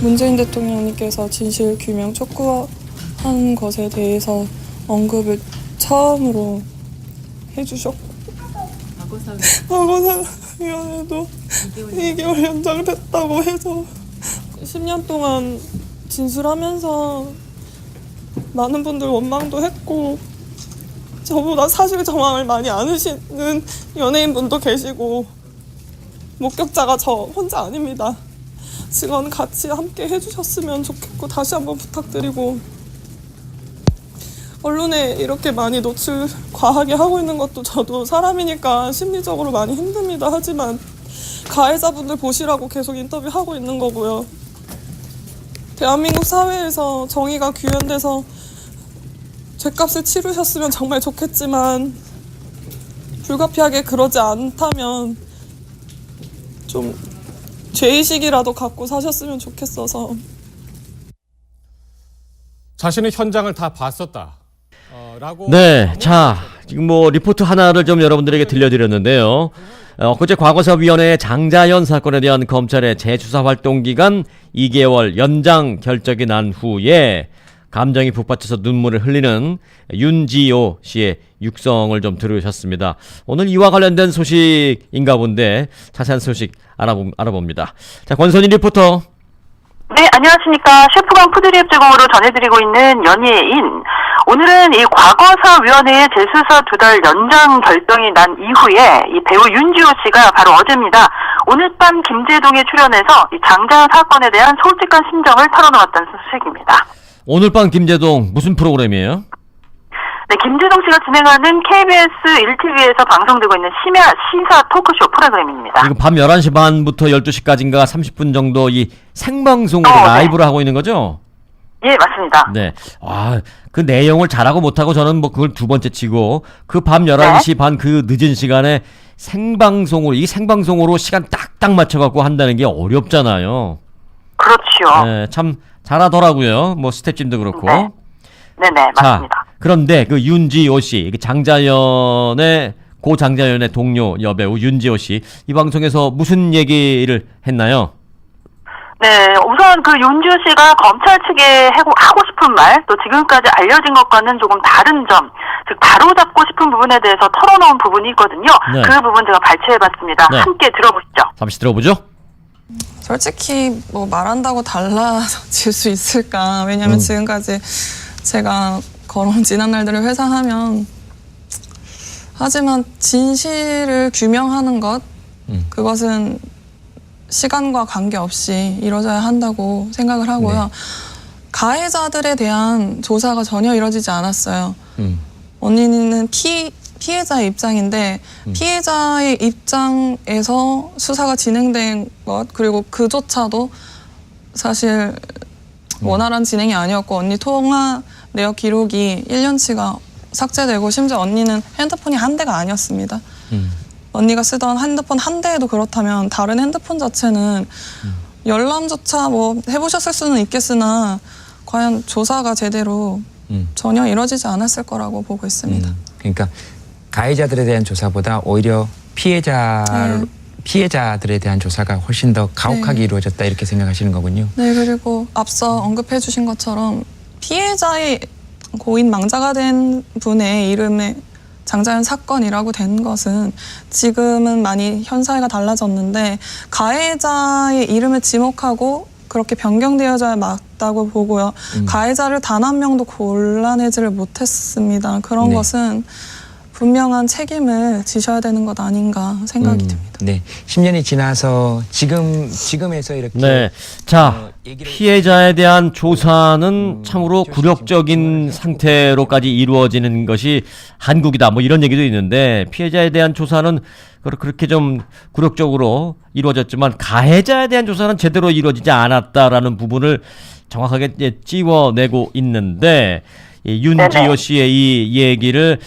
문재인 대통령님께서 진실 규명 촉구한 것에 대해서 언급을 처음으로 해주셨고. 과거사위원회도 2개월 연장됐다고 해서 10년 동안 진술하면서 많은 분들 원망도 했고 저보다 사실 정황을 많이 아시는 연예인분도 계시고 목격자가 저 혼자 아닙니다. 직원 같이 함께 해주셨으면 좋겠고 다시 한번 부탁드리고 언론에 이렇게 많이 노출 과하게 하고 있는 것도 저도 사람이니까 심리적으로 많이 힘듭니다. 하지만 가해자분들 보시라고 계속 인터뷰하고 있는 거고요. 대한민국 사회에서 정의가 규현돼서 죄값을 치르셨으면 정말 좋겠지만 불가피하게 그러지 않다면 좀 죄의식이라도 갖고 사셨으면 좋겠어서 자신은 현장을 다 봤었다. 어, 라고 네, 자 지금 뭐 리포트 하나를 좀 여러분들에게 들려드렸는데요. 어, 어제 과거사위원회의 장자연 사건에 대한 검찰의 재수사 활동 기간 2개월 연장 결정이 난 후에 감정이 북받쳐서 눈물을 흘리는 윤지호 씨의 육성을 좀 들으셨습니다. 오늘 이와 관련된 소식인가 본데 자세한 소식 알아보, 알아봅니다. 자, 권선희 리포터. 네, 안녕하십니까. 셰프강 푸드리앱 제공으로 전해드리고 있는 연예인. 오늘은 이 과거사위원회의 재수사 두 달 연장 결정이 난 이후에 이 배우 윤지호 씨가 바로 어제입니다. 오늘 밤 김제동에 출연해서 이 장자연 사건에 대한 솔직한 심정을 털어놓았다는 소식입니다. 오늘 밤 김재동 무슨 프로그램이에요? 네, 김재동 씨가 진행하는 KBS 1TV에서 방송되고 있는 심야 시사 토크쇼 프로그램입니다. 지금 밤 11시 반부터 12시까지인가 30분 정도 이 생방송으로 어, 네. 라이브로 하고 있는 거죠? 예, 맞습니다. 네. 아, 그 내용을 잘하고 못하고 저는 뭐 그걸 두 번째 치고 그밤 네. 11시 반 그 늦은 시간에 생방송으로, 이 생방송으로 시간 딱딱 맞춰갖고 한다는 게 어렵잖아요. 그렇죠. 네, 참 잘하더라고요. 뭐 스태프진도 그렇고. 네. 네네, 자, 맞습니다. 그런데 그 윤지호 씨, 그 장자연의 고 장자연의 동료 여배우 윤지호 씨, 이 방송에서 무슨 얘기를 했나요? 네, 우선 그 윤지호 씨가 검찰 측에 하고, 하고 싶은 말, 또 지금까지 알려진 것과는 조금 다른 점, 즉 바로잡고 싶은 부분에 대해서 털어놓은 부분이 있거든요. 네. 그 부분 제가 발췌해봤습니다. 네. 함께 들어보시죠. 잠시 들어보죠. 솔직히 뭐 말한다고 달라질 수 있을까? 왜냐면 음. 지금까지 제가 걸어온 지난 날들을 회상하면 하지만 진실을 규명하는 것 음. 그것은 시간과 관계없이 이루어져야 한다고 생각을 하고요. 네. 가해자들에 대한 조사가 전혀 이루어지지 않았어요. 음. 언니는 피, 피해자의 입장인데 피해자의 입장에서 수사가 진행된 것 그리고 그조차도 사실 원활한 진행이 아니었고 언니 통화 내역 기록이 1년치가 삭제되고 심지어 언니는 핸드폰이 한 대가 아니었습니다. 음. 언니가 쓰던 핸드폰 한 대에도 그렇다면 다른 핸드폰 자체는 열람조차 뭐 해보셨을 수는 있겠으나 과연 조사가 제대로 음. 전혀 이루어지지 않았을 거라고 보고 있습니다. 음, 그러니까 가해자들에 대한 조사보다 오히려 피해자 네. 피해자들에 대한 조사가 훨씬 더 가혹하게 네. 이루어졌다 이렇게 생각하시는 거군요. 네, 그리고 앞서 언급해 주신 것처럼 피해자의 고인 망자가 된 분의 이름에 장자연 사건이라고 된 것은 지금은 많이 현 사회가 달라졌는데 가해자의 이름을 지목하고 그렇게 변경되어져야 맞다고 보고요. 음. 가해자를 단 한 명도 곤란해지를 못했습니다. 그런 네. 것은 분명한 책임을 지셔야 되는 것 아닌가 생각이 음, 듭니다. 네, 10년이 지나서 지금 지금에서 이렇게 네. 자, 어, 피해자에 대한 조사는 참으로 굴욕적인 상태로까지 이루어지는 것이 한국이다. 뭐 이런 얘기도 있는데 피해자에 대한 조사는 그렇- 그렇게 좀 굴욕적으로 이루어졌지만 가해자에 대한 조사는 제대로 이루어지지 않았다라는 부분을 정확하게 이제 찌워내고 있는데 이 윤지호 네네. 씨의 이 얘기를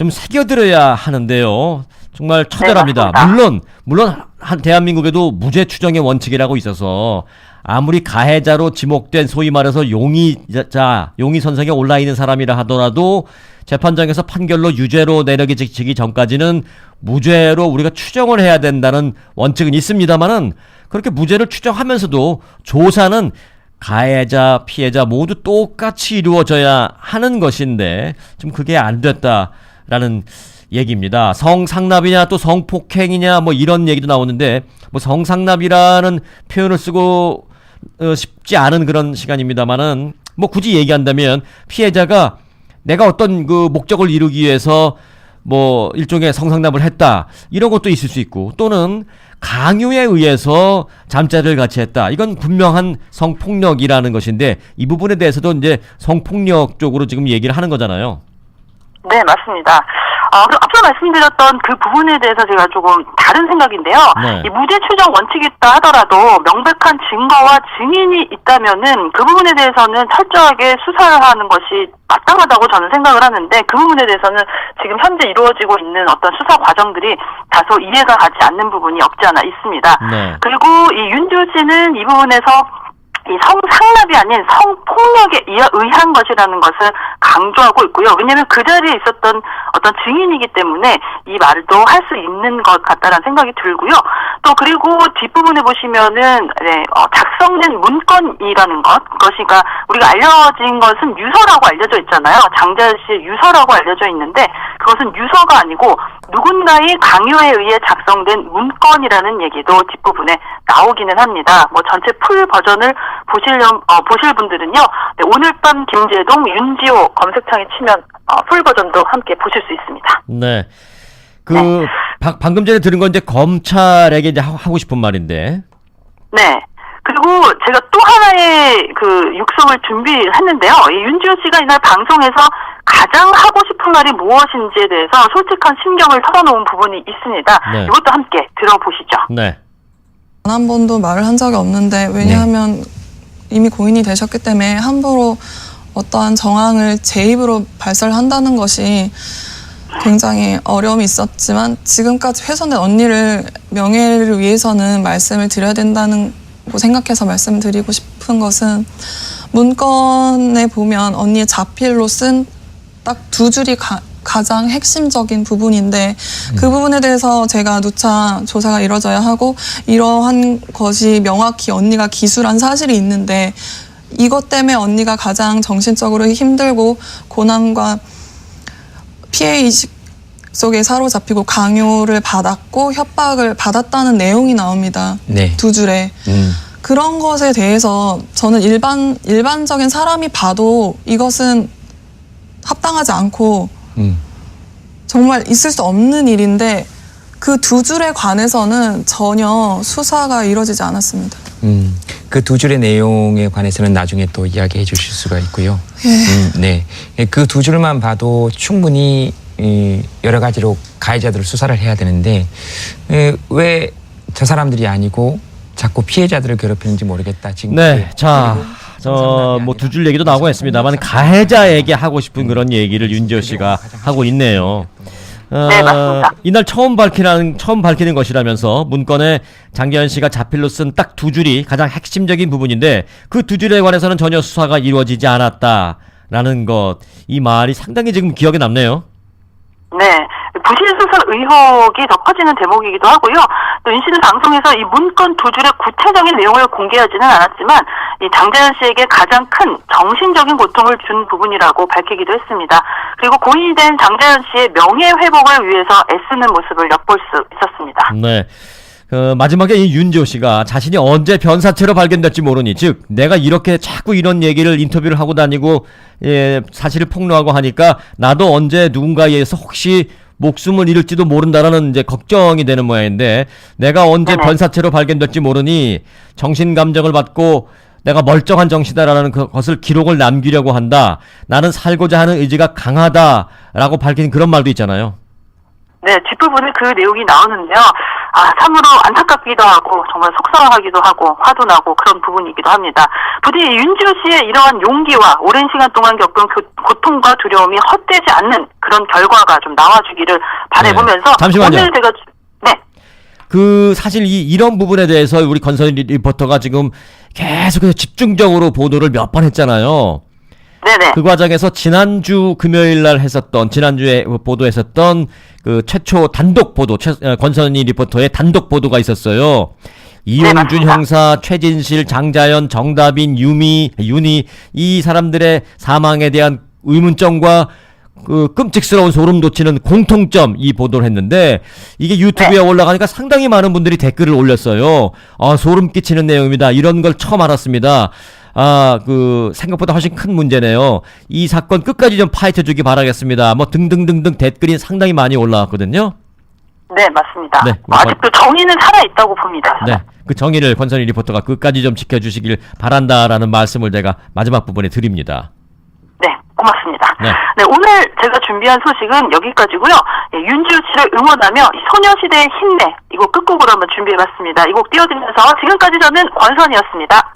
좀 새겨들어야 하는데요. 정말 처절합니다. 네. 물론 물론 한 대한민국에도 무죄 추정의 원칙이라고 있어서 아무리 가해자로 지목된 소위 말해서 용의자 용의 선상에 올라 있는 사람이라 하더라도 재판장에서 판결로 유죄로 내려지기 전까지는 무죄로 우리가 추정을 해야 된다는 원칙은 있습니다만은 그렇게 무죄를 추정하면서도 조사는 가해자, 피해자 모두 똑같이 이루어져야 하는 것인데 좀 그게 안 됐다 라는 얘기입니다. 성상납이냐 또 성폭행이냐 뭐 이런 얘기도 나오는데 뭐 성상납이라는 표현을 쓰고 어, 쉽지 않은 그런 시간입니다만은 뭐 굳이 얘기한다면 피해자가 내가 어떤 그 목적을 이루기 위해서 뭐 일종의 성상납을 했다 이런 것도 있을 수 있고 또는 강요에 의해서 잠자리를 같이 했다 이건 분명한 성폭력이라는 것인데 이 부분에 대해서도 이제 성폭력 쪽으로 지금 얘기를 하는 거잖아요. 네, 맞습니다. 어, 그럼 앞서 말씀드렸던 그 부분에 대해서 제가 조금 다른 생각인데요. 네. 이 무죄 추정 원칙이 있다 하더라도 명백한 증거와 증인이 있다면은 그 부분에 대해서는 철저하게 수사를 하는 것이 마땅하다고 저는 생각을 하는데 그 부분에 대해서는 지금 현재 이루어지고 있는 어떤 수사 과정들이 다소 이해가 가지 않는 부분이 없지 않아 있습니다. 네. 그리고 이 윤주 씨는 이 부분에서 이 성상납이 아닌 성폭력에 의한 것이라는 것을 강조하고 있고요. 왜냐하면 그 자리에 있었던 어떤 증인이기 때문에 이 말도 할 수 있는 것 같다라는 생각이 들고요. 또 그리고 뒷부분에 보시면은 네, 어, 작성된 문건이라는 것, 그것이가 우리가 알려진 것은 유서라고 알려져 있잖아요. 장자 씨의 유서라고 알려져 있는데 그것은 유서가 아니고 누군가의 강요에 의해 작성된 문건이라는 얘기도 뒷부분에 나오기는 합니다. 뭐 전체 풀 버전을 보시려 어, 보실 분들은요. 네, 오늘 밤 김재동 윤지호 검색창에 치면 어, 풀 버전도 함께 보실 수 있습니다. 네. 그 바- 방금 전에 들은 건 이제 검찰에게 이제 하- 하고 싶은 말인데. 네. 그리고 제가 또 하나의 그 육성을 준비했는데요. 이 윤지호 씨가 이날 방송에서 가장 하고 싶은 말이 무엇인지에 대해서 솔직한 심경을 털어놓은 부분이 있습니다. 네. 이것도 함께 들어보시죠. 네. 단 한 번도 말을 한 적이 없는데 왜냐하면 이미 고인이 되셨기 때문에 함부로 어떠한 정황을 제 입으로 발설을 한다는 것이 굉장히 어려움이 있었지만 지금까지 훼손된 언니를 명예를 위해서는 말씀을 드려야 된다는 거 생각해서 말씀드리고 싶은 것은 문건에 보면 언니의 자필로 쓴 딱 두 줄이 가, 가장 핵심적인 부분인데 그 부분에 대해서 제가 누차 조사가 이루어져야 하고 이러한 것이 명확히 언니가 기술한 사실이 있는데 이것 때문에 언니가 가장 정신적으로 힘들고 고난과 피해 의식 속에 사로잡히고 강요를 받았고 협박을 받았다는 내용이 나옵니다. 네. 두 줄에. 음. 그런 것에 대해서 저는 일반 일반적인 사람이 봐도 이것은 합당하지 않고 음. 정말 있을 수 없는 일인데 그 두 줄에 관해서는 전혀 수사가 이루어지지 않았습니다. 음, 그 두 줄의 내용에 관해서는 나중에 또 이야기해 주실 수가 있고요. 음, 네. 그 두 줄만 봐도 충분히 이, 여러 가지로 가해자들을 수사를 해야 되는데 왜 저 사람들이 아니고 자꾸 피해자들을 괴롭히는지 모르겠다. 지금 네. 자, 성상납이 뭐두 줄 얘기도 나오고 했습니다만 가해자에게 하고 싶은 그런 얘기를 윤지호 씨가 하고 있네요. 어, 네, 맞습니다. 이날 처음 밝히는 처음 밝히는 것이라면서 문건에 장기현 씨가 자필로 쓴 딱 두 줄이 가장 핵심적인 부분인데 그 두 줄에 관해서는 전혀 수사가 이루어지지 않았다라는 것 이 말이 상당히 지금 기억에 남네요. 네. 부실 수사 의혹이 더 커지는 대목이기도 하고요. 또 윤 씨는 방송에서 이 문건 두 줄의 구체적인 내용을 공개하지는 않았지만 이 장자연 씨에게 가장 큰 정신적인 고통을 준 부분이라고 밝히기도 했습니다. 그리고 고인이 된 장자연 씨의 명예 회복을 위해서 애쓰는 모습을 엿볼 수 있었습니다. 네. 그 마지막에 이 윤지호 씨가 자신이 언제 변사체로 발견될지 모르니 즉 내가 이렇게 자꾸 이런 얘기를 인터뷰를 하고 다니고 예, 사실을 폭로하고 하니까 나도 언제 누군가에 의해서 혹시 목숨을 잃을지도 모른다라는 이제 걱정이 되는 모양인데 내가 언제. 변사체로 발견될지 모르니 정신 감정을 받고 내가 멀쩡한 정신이다라는 그것을 기록을 남기려고 한다. 나는 살고자 하는 의지가 강하다라고 밝힌 그런 말도 있잖아요. 네, 뒷부분에 그 내용이 나오는데요. 아, 참으로 안타깝기도 하고, 정말 속상하기도 하고, 화도 나고, 그런 부분이기도 합니다. 부디 윤지호 씨의 이러한 용기와 오랜 시간 동안 겪은 교- 고통과 두려움이 헛되지 않는 그런 결과가 좀 나와주기를 바라보면서. 네. 잠시만요. 오늘 제가, 주- 네. 그 사실 이 이런 부분에 대해서 우리 건선 리포터가 지금 계속해서 집중적으로 보도를 몇 번 했잖아요. 네네. 그 과정에서 지난주 금요일 날 했었던 지난주에 보도했었던 그 최초 단독 보도 최, 어, 권선희 리포터의 단독 보도가 있었어요. 이용준 맞습니다. 형사, 최진실, 장자연, 정다빈, 유미, 윤희 이 사람들의 사망에 대한 의문점과 그 끔찍스러운 소름 돋치는 공통점 이 보도를 했는데 이게 유튜브에 네. 올라가니까 상당히 많은 분들이 댓글을 올렸어요. 아 소름 끼치는 내용입니다. 이런 걸 처음 알았습니다. 아 그 생각보다 훨씬 큰 문제네요. 이 사건 끝까지 좀 파헤쳐 주기 바라겠습니다. 뭐 등등등등 댓글이 상당히 많이 올라왔거든요. 네, 맞습니다. 네, 뭐 아직도 정의는 살아있다고 봅니다. 네. 그 정의를 권선희 리포터가 끝까지 좀 지켜주시길 바란다라는 말씀을 제가 마지막 부분에 드립니다. 네, 고맙습니다. 네. 네. 오늘 제가 준비한 소식은 여기까지고요. 예, 윤지우 씨를 응원하며 이 소녀시대의 힘내 이 곡 끝곡으로 한번 준비해봤습니다. 이 곡 띄워드리면서 지금까지 저는 권선이었습니다.